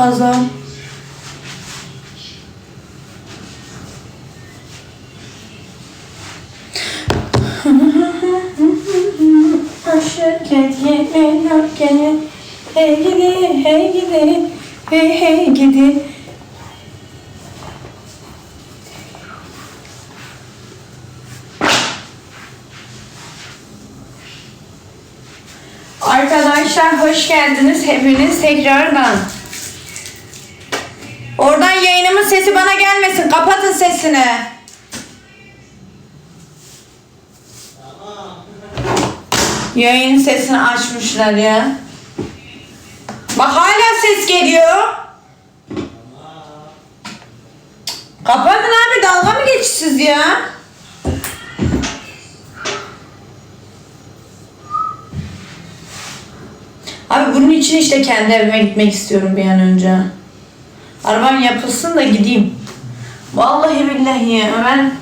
kazan. Aşık et yemin hakkını Hey gidi hey gidi Hey hey gidi Arkadaşlar hoş geldiniz hepiniz tekrardan. Oradan yayınımın sesi bana gelmesin. Kapatın sesini. Yayın sesini açmışlar ya. Bak hala ses geliyor. Kapatın abi dalga mı geçiyorsunuz ya? Abi bunun için işte kendi evime gitmek istiyorum bir an önce. Arabam yapılsın da gideyim. Vallahi billahi ya ben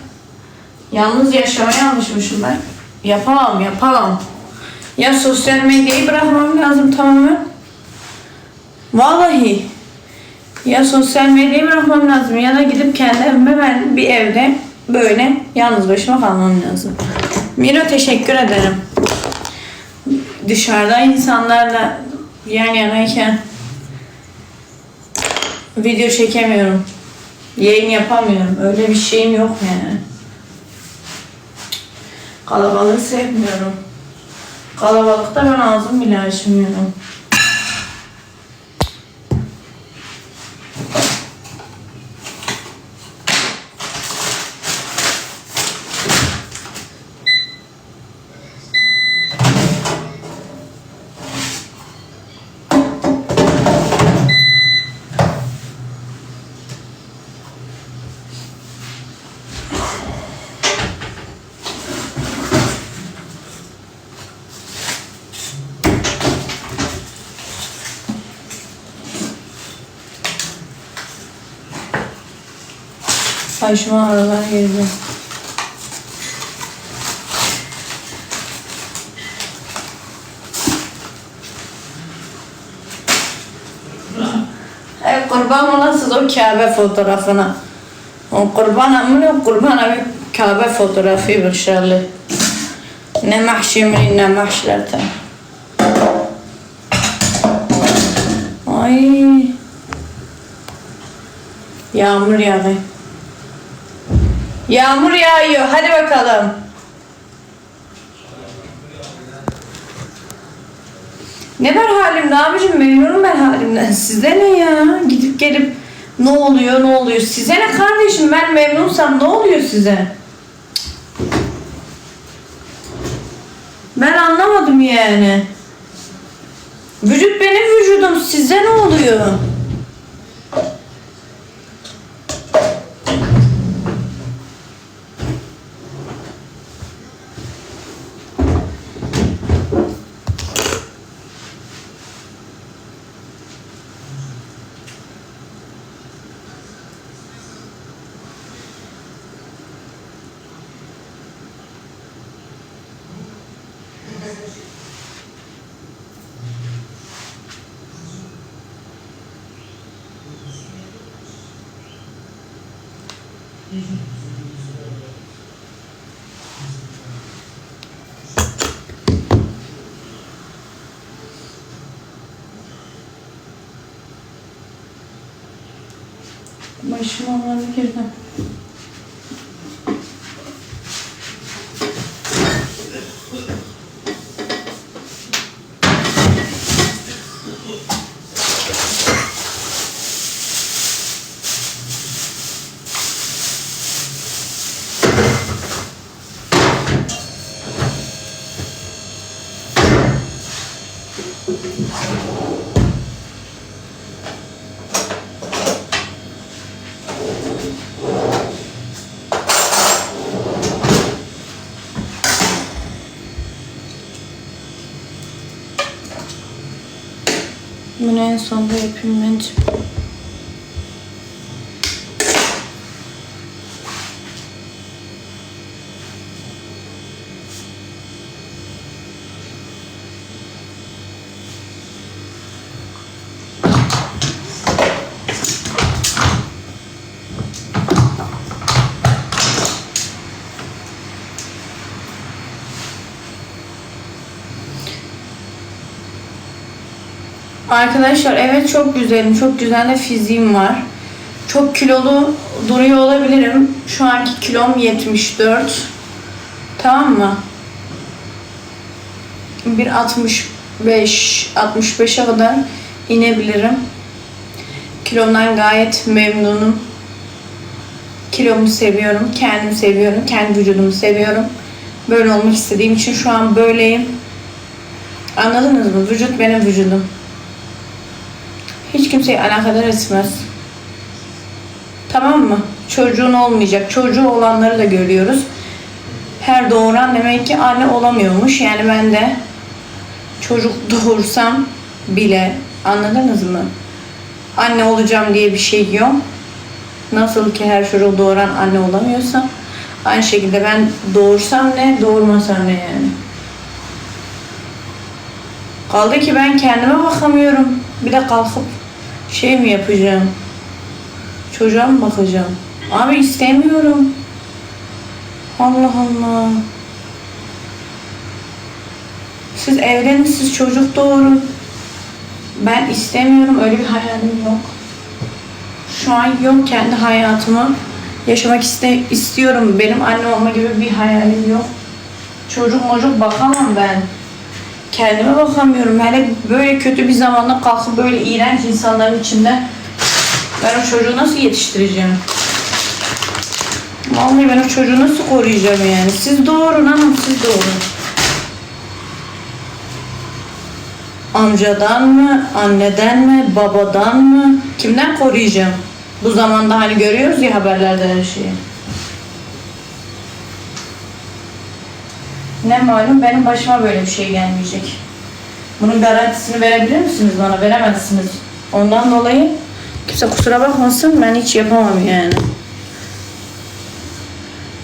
yalnız yaşamaya alışmışım ben. Yapamam yapamam. Ya sosyal medyayı bırakmam lazım tamamen. Vallahi. Ya sosyal medyayı bırakmam lazım ya da gidip kendi evime ben bir evde böyle yalnız başıma kalmam lazım. Miro teşekkür ederim dışarıda insanlarla yan yanayken video çekemiyorum. Yayın yapamıyorum. Öyle bir şeyim yok yani. Kalabalığı sevmiyorum. Kalabalıkta ben ağzım bile açmıyorum. Başıma aralar girdi. Ey kurban olasınız o Kabe fotoğrafına. O kurban amına kurban abi Kabe fotoğrafı bir şerli. Ne mahşimri ne mahşlerte. Ay. Yağmur yağıyor. Yağmur yağıyor. Hadi bakalım. Ne var halimde abicim? Memnunum ben halimden. Size ne ya? Gidip gelip ne oluyor ne oluyor? Size ne kardeşim? Ben memnunsam ne oluyor size? Ben anlamadım yani. Vücut benim vücudum. Size ne oluyor? Başıma ağrı girdi. Bunu en sonda yapayım bence. Arkadaşlar evet çok güzelim. Çok güzel de fiziğim var. Çok kilolu duruyor olabilirim. Şu anki kilom 74. Tamam mı? Bir 65 65'e kadar inebilirim. Kilomdan gayet memnunum. Kilomu seviyorum, kendimi seviyorum, kendi vücudumu seviyorum. Böyle olmak istediğim için şu an böyleyim. Anladınız mı? Vücut benim vücudum. Hiç kimseyi alakadar etmez. Tamam mı? Çocuğun olmayacak. Çocuğu olanları da görüyoruz. Her doğuran demek ki anne olamıyormuş. Yani ben de çocuk doğursam bile anladınız mı? Anne olacağım diye bir şey yok. Nasıl ki her çocuğu doğuran anne olamıyorsa aynı şekilde ben doğursam ne, doğurmasam ne yani. Kaldı ki ben kendime bakamıyorum. Bir de kalkıp şey mi yapacağım? Çocuğa mı bakacağım? Abi istemiyorum. Allah Allah. Siz evlenin, siz çocuk doğurun. Ben istemiyorum, öyle bir hayalim yok. Şu an yok kendi hayatımı yaşamak iste istiyorum. Benim anne olma gibi bir hayalim yok. Çocuk mocuk bakamam ben. Kendime bakamıyorum. Hele böyle kötü bir zamanda kalkıp böyle iğrenç insanların içinde ben o çocuğu nasıl yetiştireceğim? Vallahi ben o çocuğu nasıl koruyacağım yani? Siz doğurun hanım, siz doğurun. Amcadan mı, anneden mi, babadan mı? Kimden koruyacağım? Bu zamanda hani görüyoruz ya haberlerde her şeyi. Ne malum benim başıma böyle bir şey gelmeyecek. Bunun garantisini verebilir misiniz bana? Veremezsiniz. Ondan dolayı kimse kusura bakmasın ben hiç yapamam yani.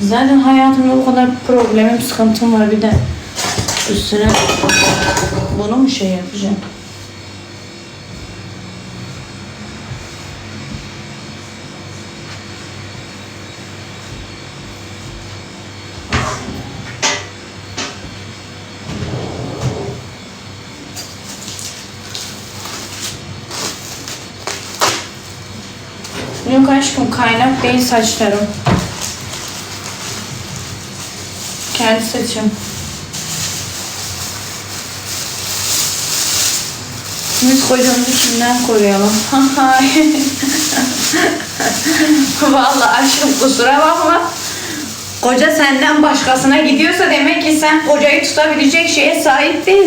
Zaten hayatımda o kadar problemim, sıkıntım var bir de üstüne bunu mu şey yapacağım? Yok aşkım kaynak değil saçlarım. Kendi saçım. Biz kocamızı kimden koruyalım? Vallahi aşkım kusura bakma. Koca senden başkasına gidiyorsa demek ki sen kocayı tutabilecek şeye sahip değilsin.